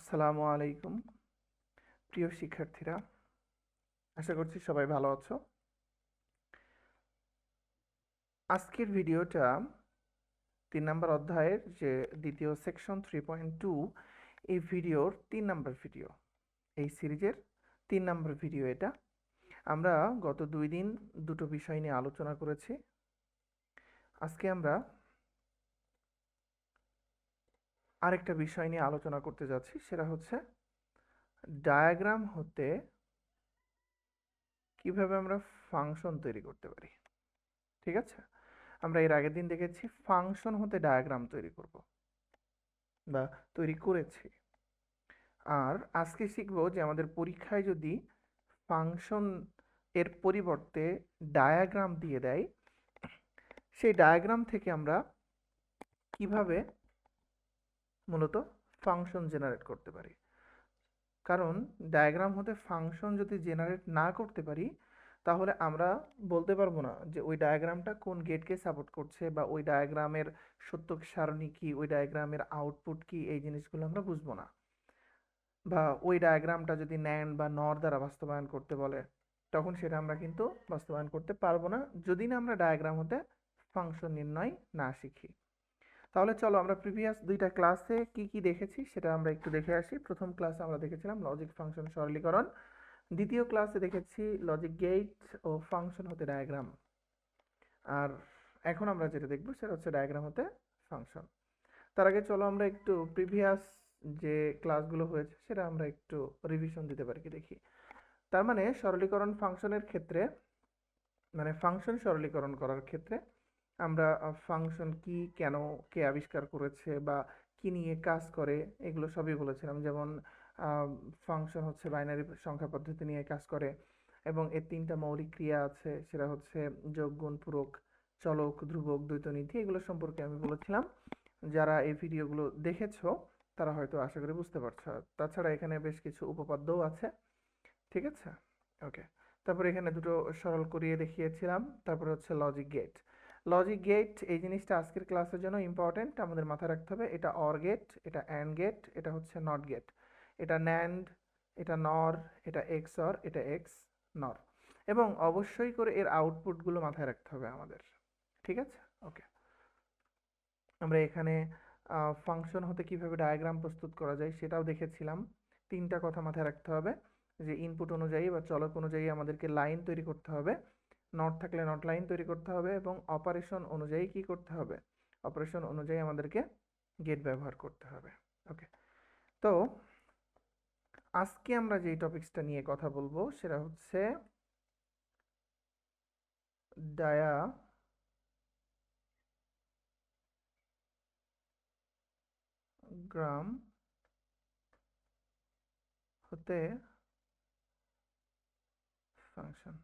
আসসালামু আলাইকুম। প্রিয় শিক্ষার্থীরা, আশা করছি সবাই ভালো আছো। আজকের ভিডিওটা তিন নম্বর অধ্যায়ের যে দ্বিতীয় সেকশন থ্রি পয়েন্ট টু, এই ভিডিওর তিন নম্বর ভিডিও। এই সিরিজের তিন নম্বর ভিডিও এটা। আমরা গত দুই দিন দুটো বিষয় নিয়ে আলোচনা করেছি। আজকে আমরা আরেকটা বিষয় নিয়ে আলোচনা করতে যাচ্ছি, সেটা হচ্ছে ডায়াগ্রাম হতে কীভাবে আমরা ফাংশন তৈরি করতে পারি। ঠিক আছে? আমরা এর আগের দিন দেখেছি ফাংশন হতে ডায়াগ্রাম তৈরি করব বা তৈরি করেছি। আর আজকে শিখব যে আমাদের পরীক্ষায় যদি ফাংশন এর পরিবর্তে ডায়াগ্রাম দিয়ে দেয়, সেই ডায়াগ্রাম থেকে আমরা কীভাবে মূলত ফাংশন জেনারেট করতে পারি। কারণ ডায়াগ্রাম হতে ফাংশন যদি জেনারেট না করতে পারি, তাহলে আমরা বলতে পারব না যে ওই ডায়াগ্রামটা কোন গেটকে সাপোর্ট করছে বা ওই ডায়াগ্রামের সত্য সারণী কি, ওই ডায়াগ্রামের আউটপুট কি, এই জিনিসগুলো আমরা বুঝব না। বা ওই ডায়াগ্রামটা যদি ন্যান্ড বা নর দ্বারা বাস্তবায়ন করতে বলে, তখন সেটা আমরা কিন্তু বাস্তবায়ন করতে পারব না। যদি না আমরা ডায়াগ্রাম হতে ফাংশন নির্ণয় না শিখি। তাহলে চলো আমরা প্রিভিয়াস দুইটা ক্লাসে কি কি দেখেছি সেটা আমরা একটু দেখে আসি। প্রথম ক্লাসে আমরা দেখেছিলাম লজিক ফাংশন সরলীকরণ। দ্বিতীয় ক্লাসে দেখেছি লজিক গেট ও ফাংশন হতে ডায়াগ্রাম আর এখন আমরা যেটা দেখব সেটা হচ্ছে ডায়াগ্রাম হতে ফাংশন তার আগে চলো আমরা একটু প্রিভিয়াস যে ক্লাসগুলো হয়েছে সেটা আমরা একটু রিভিশন দিতে পারি কি দেখি। তার মানে সরলীকরণ ফাংশনের ক্ষেত্রে মানে ফাংশন সরলীকরণ করার ক্ষেত্রে আমরা ফাংশন কি কেন, কে আবিষ্কার করেছে বা কি নিয়ে কাজ করে, এগুলো সবই বলেছিলাম। যেমন ফাংশন হচ্ছে বাইনারি সংখ্যা পদ্ধতি নিয়ে কাজ করে এবং এর তিনটা মৌলিক ক্রিয়া আছে, সেটা হচ্ছে যোগ, গুণ, পূরক, চলক, ধ্রুবক, দ্বৈতনীতি, এগুলো সম্পর্কে আমি বলেছিলাম। যারা এই ভিডিওগুলো দেখেছ, তারা হয়তো আশা করি বুঝতে পারছ। তাছাড়া এখানে বেশ কিছু উপপাদ্যও আছে, ঠিক আছে? ওকে তারপর এখানে দুটো সরল করিয়ে দেখিয়েছিলাম। তারপরে হচ্ছে লজিক গেট লজিক গেট এই জিনিসটা আজকের ক্লাসের জন্য ইম্পর্টেন্ট আমাদের মাথায় রাখতে হবে। এটা অর গেট এটা অ্যান্ড গেট এটা হচ্ছে নট গেট এটা ন্যান্ড এটা নর এটা এক্স অর এটা এক্স নর এবং অবশ্যই করে এর আউটপুটগুলো মাথায় রাখতে হবে আমাদের। ঠিক আছে? ওকে আমরা এখানে ফাংশন হতে কীভাবে ডায়াগ্রাম প্রস্তুত করা যায় সেটাও দেখেছিলাম। তিনটা কথা মাথায় রাখতে হবে, যে ইনপুট অনুযায়ী বা চলক অনুযায়ী আমাদেরকে লাইন তৈরি করতে হবে। নট থাকলে নট লাইন তৈরি করতে হবে এবং অপারেশন অনুযায়ী কি করতে হবে? অপারেশন অনুযায়ী আমাদেরকে গেট ব্যবহার করতে হবে। ওকে তো, আজকে আমরা যেই টপিক্সটা নিয়ে কথা বলব সেটা হচ্ছে ডায়া গ্রাম হতে ফাংশন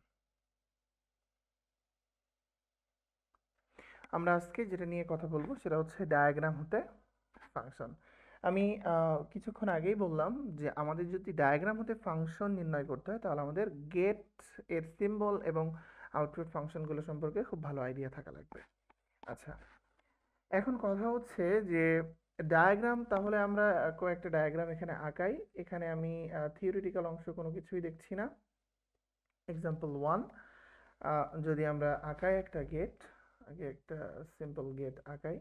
আমরা আজকে যেটা নিয়ে কথা বলব সেটা হচ্ছে ডায়াগ্রাম হতে ফাংশন আমি কিছুক্ষণ আগেই বললাম যে আমাদের যদি ডায়াগ্রাম হতে ফাংশন নির্ণয় করতে হয়, তাহলে আমাদের গেটের সিম্বল এবং আউটপুট ফাংশনগুলো সম্পর্কে খুব ভালো আইডিয়া থাকা লাগবে। আচ্ছা এখন কথা হচ্ছে যে ডায়াগ্রাম তাহলে আমরা কয়েকটা ডায়াগ্রাম এখানে আঁকাই। এখানে আমি থিওরিটিক্যাল অংশ কোনো কিছুই দেখছি না। এক্সাম্পল ওয়ান যদি আমরা আঁকাই একটা গেট আগে একটা সিম্পল গেট আঁকাই।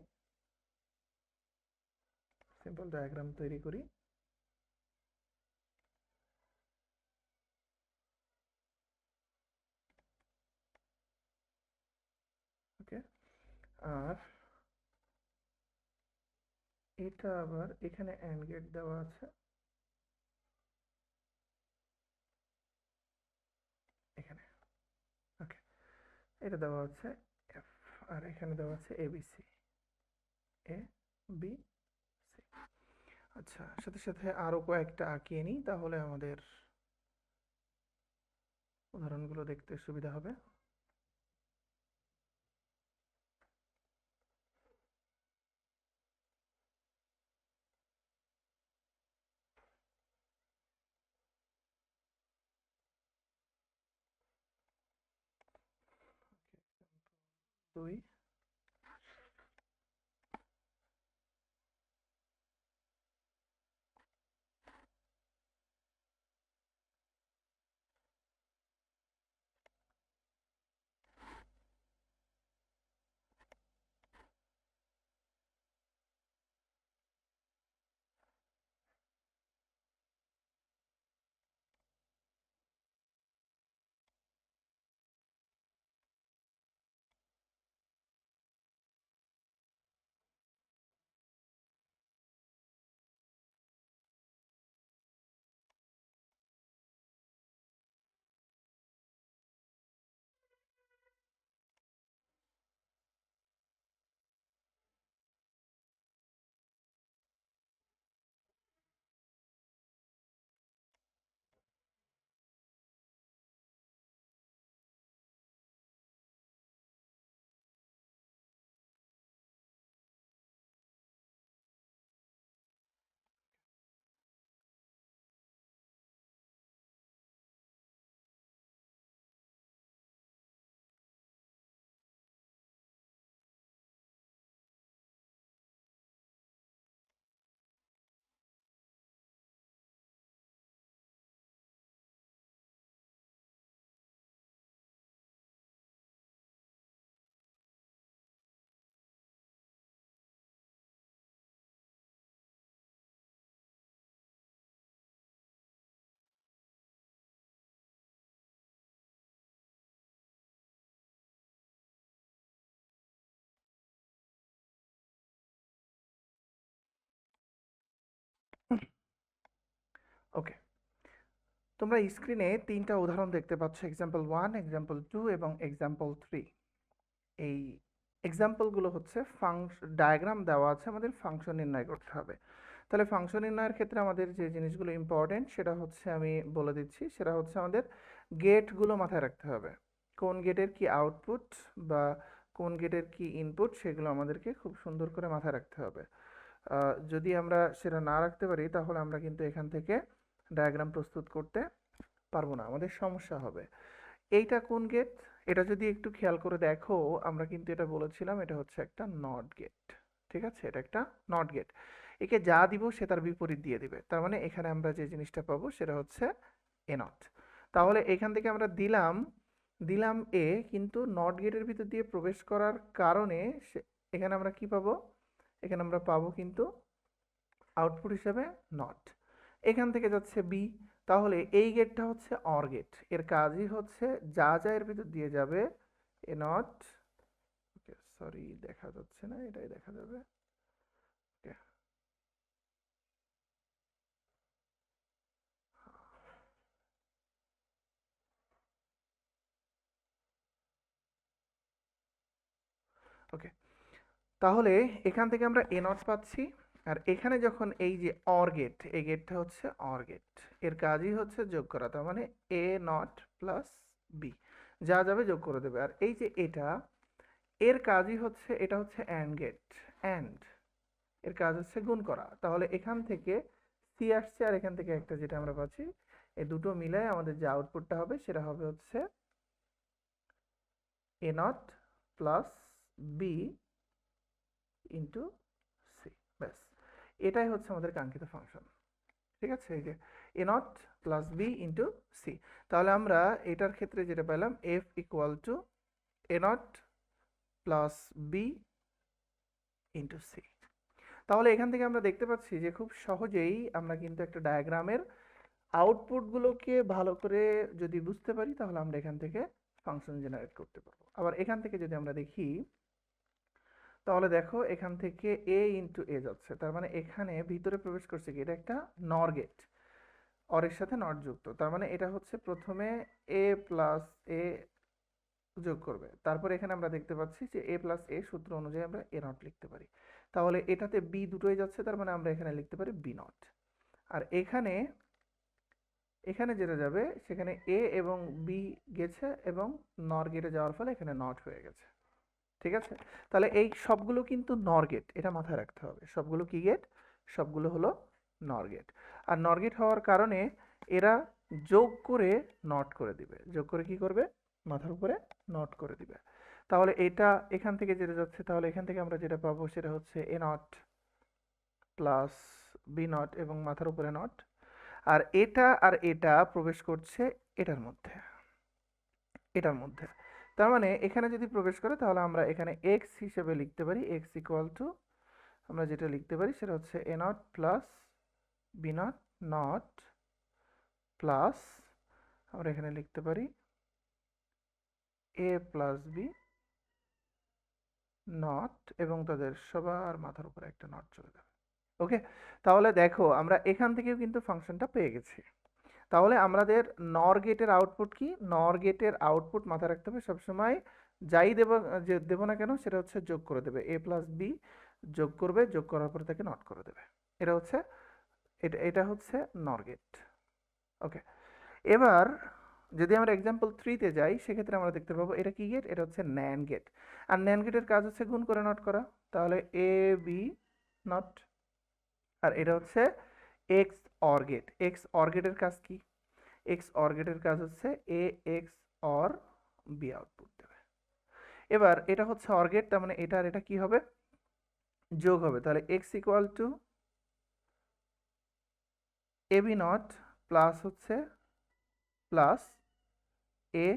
সিম্পল ডায়াগ্রাম তৈরি করি। ওকে আর এটা আবার এখানে অ্যান্ড গেট দেওয়া আছে। এখানে। ওকে এটা দেওয়া আছে। আর এখানে দেওয়া আছে এবিসি এ বি সি আচ্ছা সাথে সাথে আরও কয়েকটা আঁকিয়ে নিই, তাহলে আমাদের উদাহরণগুলো দেখতে সুবিধা হবে। দুই ওকে তোমরা স্ক্রিনে তিনটা উদাহরণ দেখতে পাচ্ছ এক্সাম্পল ওয়ান এক্সাম্পল টু এবং এক্সাম্পল থ্রি এই এক্সাম্পলগুলো হচ্ছে ফাংশন ডায়াগ্রাম দেওয়া আছে, আমাদের ফাংশন নির্ণয় করতে হবে। তাহলে ফাংশন নির্ণয়ের ক্ষেত্রে আমাদের যে জিনিসগুলো ইম্পর্টেন্ট সেটা হচ্ছে আমি বলে দিচ্ছি, সেটা হচ্ছে আমাদের গেটগুলো মাথায় রাখতে হবে। কোন গেটের কি আউটপুট বা কোন গেটের কি ইনপুট সেগুলো আমাদেরকে খুব সুন্দর করে মাথায় রাখতে হবে। যদি আমরা সেটা না রাখতে পারি, তাহলে আমরা কিন্তু এখান থেকে ডায়াগ্রাম প্রস্তুত করতে পারব না, আমাদের সমস্যা হবে। এইটা কোন গেট এটা যদি একটু খেয়াল করে দেখো, আমরা কিন্তু এটা বলেছিলাম, এটা হচ্ছে একটা নট গেট ঠিক আছে? এটা একটা নট গেট একে যা দিব সে তার বিপরীত দিয়ে দিবে। তার মানে এখানে আমরা যে জিনিসটা পাবো সেটা হচ্ছে এ নট তাহলে এখান থেকে আমরা দিলাম দিলাম এ কিন্তু নট গেটের ভিতর দিয়ে প্রবেশ করার কারণে এখানে আমরা কি পাবো? এখানে আমরা পাবো কিন্তু আউটপুট হিসাবে নট এখান থেকে যাচ্ছে বি তাহলে এই গেটটা হচ্ছে অর গেটের কাজই হচ্ছে যা যা এর ভিতর দিয়ে যাবে এ নট ওকে সরি দেখা যাচ্ছে না, এটাই দেখা যাবে ওকে তাহলে এখান থেকে আমরা এ নট পাচ্ছি। আর এখানে যখন এই যে অর গেট এই গেটটা হচ্ছে অর গেটের কাজই হচ্ছে যোগ করা, তার মানে এ নট প্লাস বি যা যাবে যোগ করে দেবে। আর এই যে এটা, এর কাজই হচ্ছে, এটা হচ্ছে অ্যান্ড গেট অ্যান্ড এর কাজ হচ্ছে গুণ করা। তাহলে এখান থেকে সি আসছে আর এখান থেকে একটা যেটা আমরা পাচ্ছি এই দুটো মিলায় আমাদের যে আউটপুটটা হবে, সেটা হবে হচ্ছে A not plus B into C ব্যাস। এটাই হচ্ছে আমাদের কাঙ্ক্ষিত ফাংশন ঠিক আছে? এই যে A not plus B into C তাহলে আমরা এটার ক্ষেত্রে যেটা পেলাম F equal to A not plus B into C তাহলে এখান থেকে আমরা দেখতে পাচ্ছি যে খুব সহজেই আমরা কিন্তু একটা ডায়াগ্রামের আউটপুটগুলোকে ভালো করে যদি বুঝতে পারি, তাহলে আমরা এখান থেকে ফাংশন জেনারেট করতে পারব। আবার এখান থেকে যদি আমরা দেখি তাহলে দেখো এখান থেকে এ ইন্টু এ যাচ্ছে। তার মানে এখানে ভিতরে প্রবেশ করছে কি? এটা একটা নর গেট অরের সাথে নট যুক্ত। তার মানে এটা হচ্ছে প্রথমে এ প্লাস এ যোগ করবে। তারপর এখানে আমরা দেখতে পাচ্ছি যে এ প্লাস এ সূত্র অনুযায়ী আমরা এ নট লিখতে পারি। তাহলে এটাতে বি দুটোই যাচ্ছে, তার মানে আমরা এখানে লিখতে পারি বি নট আর এখানে এখানে যেটা যাবে, সেখানে এ এবং বি গেছে এবং নর গেটে যাওয়ার ফলে এখানে নট হয়ে গেছে। ঠিক আছে? তাহলে এই সবগুলো কিন্তু নর গেট এটা মাথায় রাখতে হবে। সবগুলো কি গেট সবগুলো হলো নর গেট আর নর গেট হওয়ার কারণে এরা যোগ করে নট করে দিবে। যোগ করে কি করবে? মাথার উপরে নট করে দিবে। তাহলে এটা এখান থেকে যেটা যাচ্ছে, তাহলে এখান থেকে আমরা যেটা পাবো সেটা হচ্ছে A not plus B not এবং মাথার উপরে নট আর এটা আর এটা প্রবেশ করছে এটার মধ্যে। এটার মধ্যে। তার মানে এখানে যদি প্রবেশ করে তাহলে আমরা এখানে এক্স হিসেবে লিখতে পারি এক্স ইকুয়াল টু আমরা যেটা লিখতে পারি সেটা হচ্ছে A not plus B not not plus আমরা এখানে লিখতে পারি এ প্লাস বি নট এবং তাদের সবার মাথার উপরে একটা নট চলে যাবে। ওকে তাহলে দেখো, আমরা এখান থেকেও কিন্তু ফাংশনটা পেয়ে গেছি। তাহলে আমাদের নর গেটের আউটপুট কি? নর গেটের আউটপুট মাথায় রাখতে হবে সবসময় যাই দেব, যে দেবো না কেন সেটা হচ্ছে যোগ করে দেবে। এ প্লাস বি যোগ করবে, যোগ করার পরে তাকে নট করে দেবে। এটা হচ্ছে, এটা এটা হচ্ছে নর গেট ওকে এবার যদি আমরা এক্সাম্পল থ্রিতে যাই, সেক্ষেত্রে আমরা দেখতে পাবো এটা কি গেট এটা হচ্ছে ন্যান গেট আর ন্যান গেটের কাজ হচ্ছে গুণ করে নট করা। তাহলে এ বি নট আর এটা হচ্ছে X or gate X or গেটের কাজ কি? এক্স অর গেটের কাজ হচ্ছে A X or B output দেবে। এবার এটা হচ্ছে অর গেট তার মানে এটা আর এটা কি হবে? যোগ হবে। তাহলে X equal to A B not plus হচ্ছে plus A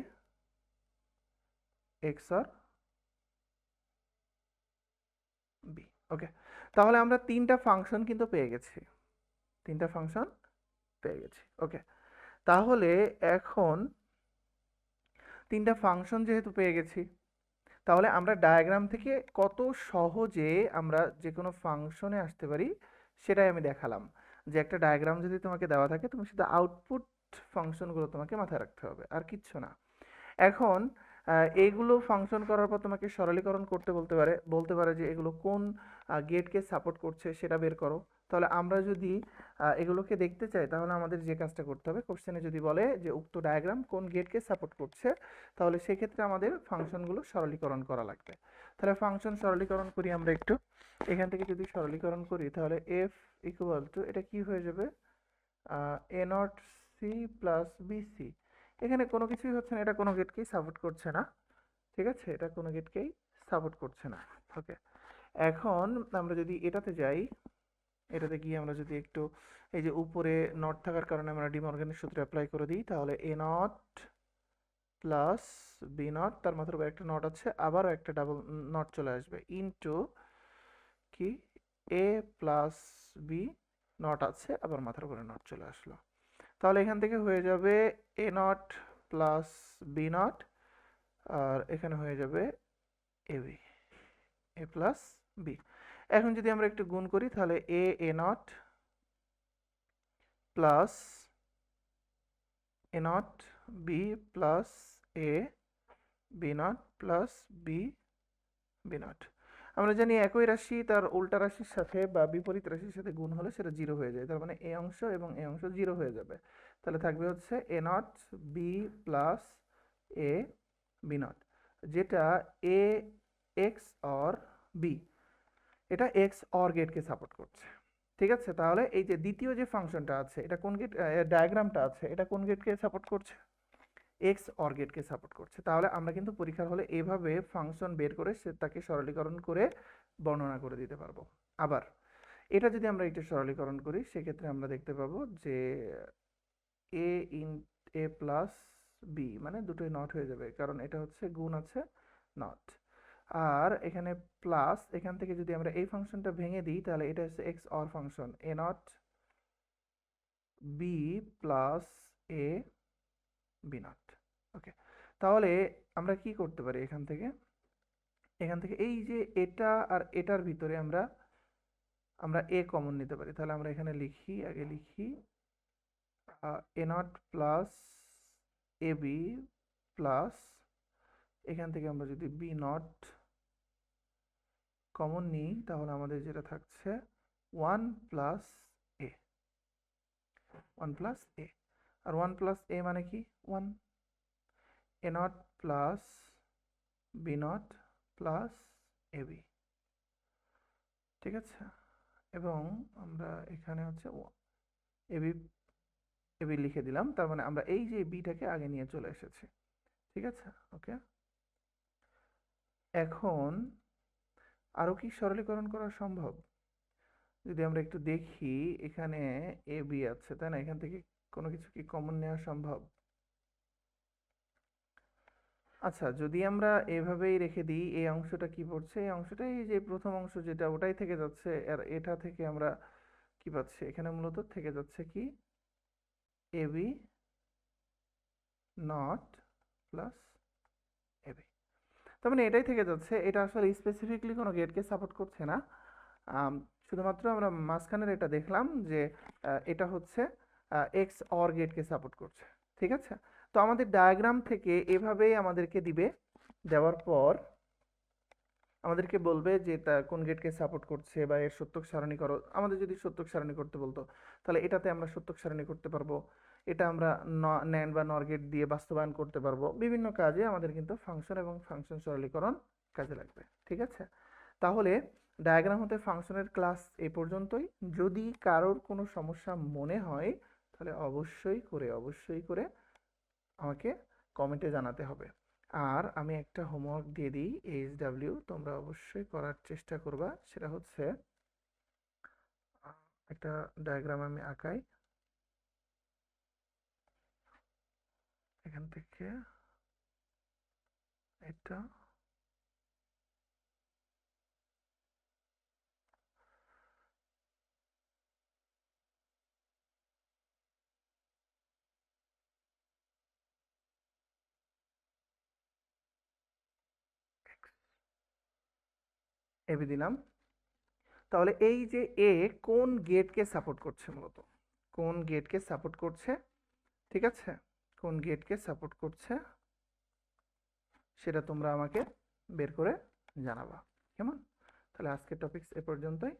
X or B okay তাহলে আমরা তিনটা ফাংশন কিন্তু পেয়ে গেছি। তিনটা ফাংশন পেয়ে গেছি ওকে তাহলে এখন তিনটা ফাংশন যেহেতু পেয়ে গেছি তাহলে আমরা ডায়াগ্রাম থেকে কত সহজে আমরা যে কোনো ফাংশনে আসতে পারি সেটাই আমি দেখালাম। যে একটা ডায়াগ্রাম যদি তোমাকে দেওয়া থাকে তুমি শুধু আউটপুট ফাংশনগুলো তোমাকে মাথায় রাখতে হবে আর কিচ্ছু না। এখন আহ, এইগুলো ফাংশন করার পর তোমাকে সরলীকরণ করতে বলতে পারে বলতে পারে যে এগুলো কোন গেটকে সাপোর্ট করছে সেটা বের করো। তাহলে আমরা যদি এগুলোকে দেখতে চাই, তাহলে আমাদের যে কাজটা করতে হবে কোশ্চেনে যদি বলে যে উক্ত ডায়াগ্রাম কোন গেটকে সাপোর্ট করছে, তাহলে সেক্ষেত্রে আমাদের ফাংশনগুলো সরলীকরণ করা লাগবে। তাহলে ফাংশন সরলীকরণ করি আমরা একটু। এখান থেকে যদি সরলীকরণ করি, তাহলে এফ ইকুয়াল টু এটা কি হয়ে যাবে? A not C plus BC এখানে কোনো কিছুই হচ্ছে না, এটা কোনো গেটকেই সাপোর্ট করছে না। ঠিক আছে? এটা কোনো গেটকেই সাপোর্ট করছে না। ওকে এখন আমরা যদি এটাতে যাই এটাতে গিয়ে আমরা যদি একটু এই যে উপরে নট থাকার কারণে আমরা ডিমর্গানের সূত্র অ্যাপ্লাই করে দিই, তাহলে A not plus B not তার উপর একটা নট আছে, আবারও একটা ডাবল নট চলে আসবে। ইনটু কি? এ প্লাস বি নট আছে, আবার মাথার উপরে নট চলে আসলো। তাহলে এখান থেকে হয়ে যাবে A not plus B not আর এখানে হয়ে যাবে A B A plus B এখন যদি আমরা একটু গুণ করি, তাহলে A A not plus A not B plus A B not plus B B not আমরা জানি একই রাশি তার উল্টা রাশির সাথে বা বিপরীত রাশির সাথে গুণ হলে সেটা জিরো হয়ে যায়। তার মানে এ অংশ এবং এ অংশ জিরো হয়ে যাবে। তাহলে থাকবে হচ্ছে A not B plus A B not যেটা এ এক্স অর বি এটা এক্স অর গেটকে সাপোর্ট করছে। ঠিক আছে? তাহলে এই যে দ্বিতীয় যে ফাংশনটা আছে, এটা কোন গেট ডায়াগ্রামটা আছে, এটা কোন গেটকে সাপোর্ট করছে? এক্স অর গেটকে সাপোর্ট করছে। তাহলে আমরা কিন্তু পরীক্ষার হলে এভাবে ফাংশন বের করে সে, তাকে সরলীকরণ করে বর্ণনা করে দিতে পারব। আবার, এটা যদি আমরা একটু সরলীকরণ করি, সেক্ষেত্রে আমরা দেখতে পাবো যে A in A plus B মানে দুটোই নট হয়ে যাবে, কারণ এটা হচ্ছে গুণ আছে নট আর এখানে প্লাস এখান থেকে যদি আমরা এই ফাংশনটা ভেঙে দিই, তাহলে এটা হচ্ছে X or function A not B plus A B not okay তাহলে আমরা কি করতে পারি এখান থেকে? এখান থেকে এই যে এটা আর এটার ভিতরে আমরা আমরা এ কমন নিতে পারি। তাহলে আমরা এখানে লিখি, আগে লিখি A not plus A B plus এখান থেকে আমরা যদি বি নট কমন নিই, তাহলে আমাদের যেটা থাকছে one plus A one plus A R one plus A মানে কি? One A not plus B not plus A B ঠিক আছে? এবং আমরা এখানে হচ্ছে এবি এবি লিখে দিলাম, তার মানে আমরা এই যে বিটাকে আগে নিয়ে চলে এসেছি। ঠিক আছে? ওকে এখন আরও কি সরলীকরণ করা সম্ভব? যদি আমরা একটু দেখি, এখানে এ বি আছে, তাই না? এখান থেকে কোনো কিছু কি কমন নেওয়া সম্ভব? আচ্ছা যদি আমরা এভাবেই রেখে দিই, এই অংশটা কি পড়ছে? এই অংশটাই যে প্রথম অংশ যেটা, ওটাই থেকে যাচ্ছে। আর এটা থেকে আমরা কি পাচ্ছি? এখানে মূলত থেকে যাচ্ছে কি? এ বি নট প্লাস তার মানে এটাই থেকে যাচ্ছে, এটা আসলে স্পেসিফিকলি কোনো গেটকে সাপোর্ট করছে না। শুধুমাত্র আমরা মাঝখানের এটা দেখলাম যে এটা হচ্ছে এক্স অর গেটকে সাপোর্ট করছে, ঠিক আছে? তো আমাদের ডায়াগ্রাম থেকে এভাবেই আমাদেরকে দিবে, দেওয়ার পর আমাদেরকে বলবে যে, তা কোন গেটকে সাপোর্ট করছে বা এর সত্যক সারণী করো। আমাদের যদি সত্যক সারণী করতে বলতো, তাহলে এটাতে আমরা সত্যক সারণী করতে পারব। এটা আমরা ন্যান বা নর গেট দিয়ে বাস্তবায়ন করতে পারব। বিভিন্ন কাজে আমাদের কিন্তু ফাংশন এবং ফাংশন সরলীকরণ কাজে লাগবে, ঠিক আছে? তাহলে ডায়াগ্রাম হতে ফাংশনের ক্লাস এ পর্যন্তই। যদি কারোর কোনো সমস্যা মনে হয়, তাহলে অবশ্যই করে অবশ্যই করে আমাকে কমেন্টে জানাতে হবে। আর আমি একটা হোমওয়ার্ক দিয়ে দিই এইচ ডাব্লিউ তোমরা অবশ্যই করার চেষ্টা করবা। সেটা হচ্ছে একটা ডায়াগ্রাম আমি আঁকাই। এখান থেকে। এটা এবি দিলাম। তাহলে এই যে এ কোন গেটকে সাপোর্ট করছে মূলত? কোন গেটকে সাপোর্ট করছে? ঠিক আছে? কোন গেটকে সাপোর্ট করছে, সেটা তোমরা আমাকে বের করে জানাবা। কেমন? তাহলে আজকের টপিকস এ পর্যন্তই।